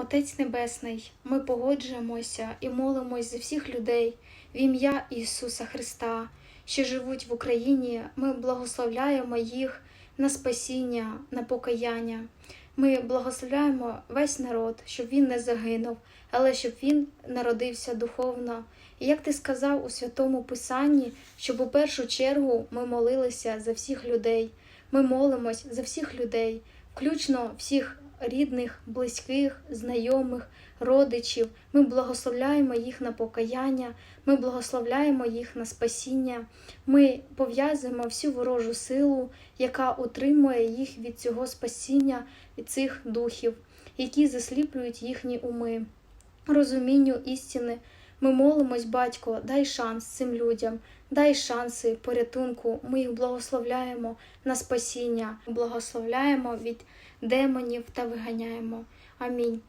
Отець Небесний, ми погоджуємося і молимось за всіх людей в ім'я Ісуса Христа, що живуть в Україні. Ми благословляємо їх на спасіння, на покаяння. Ми благословляємо весь народ, щоб він не загинув, але щоб він народився духовно. І як ти сказав у святому Писанні, щоб у першу чергу ми молилися за всіх людей. Ми молимось за всіх людей, включно всіх рідних, близьких, знайомих, родичів. Ми благословляємо їх на покаяння, ми благословляємо їх на спасіння. Ми пов'язуємо всю ворожу силу, яка утримує їх від цього спасіння, від цих духів, які засліплюють їхні уми. Розумінню істини. Ми молимось, батько, дай шанс цим людям, дай шанси порятунку. Ми їх благословляємо на спасіння, благословляємо від демонів та виганяємо. Амінь.